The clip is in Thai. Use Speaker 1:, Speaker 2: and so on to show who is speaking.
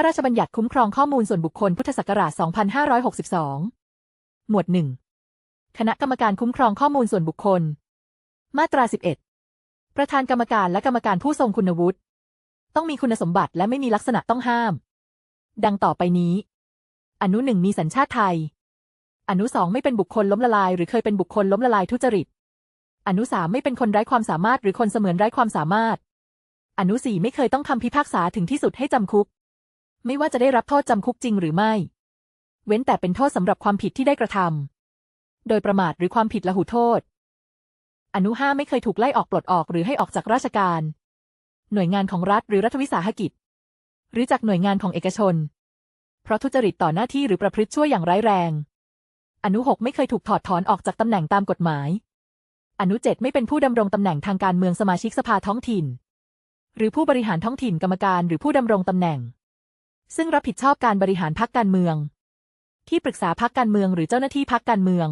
Speaker 1: ระราชบัญญัติคุ้มครองข้อมูลส่วนบุคคลพุทธศักราช 2562 หมวด 1 คณะกรรมการคุ้มครองข้อมูลส่วนบุคคล มาตรา 11 ประธานกรรมการและกรรมการผู้ทรงคุณวุฒิ ต้องมีคุณสมบัติและไม่มีลักษณะต้องห้าม ดังต่อไปนี้ อนุหนึ่งมีสัญชาติไทย อนุสองไม่เป็นบุคคลล้มละลาย หรือเคยเป็นบุคคลล้มละลายทุจริต อนุสามไม่เป็นคนไร้ความสามารถ หรือคนเสมือนไร้ความสามารถ อนุสี่ไม่เคยต้องคำพิพากษาถึงที่สุดให้จำคุก ไม่ว่าจะได้รับโทษจำคุกจริงหรือไม่ เว้นแต่เป็นโทษสำหรับความผิดที่ได้กระทำโดยประมาทหรือความผิดละหุโทษ อนุห้าไม่เคยถูกไล่ออกปลดออกหรือให้ออกจากราชการ หน่วยงานของรัฐหรือรัฐวิสาหกิจ หรือจากหน่วยงานของเอกชน เพราะทุจริตต่อหน้าที่หรือประพฤติชั่วอย่างร้ายแรง อนุหกไม่เคยถูกถอดถอนออกจากตำแหน่งตามกฎหมาย อนุเจ็ดไม่เป็นผู้ดำรงตำแหน่งทางการเมืองสมาชิกสภาท้องถิ่น หรือผู้บริหารท้องถิ่นกรรมการหรือผู้ดำรงตำแหน่ง ซึ่งรับผิดชอบการบริหารพักการเมือง ที่ปรึกษาพักการเมืองหรือเจ้าหน้าที่พักการเมือง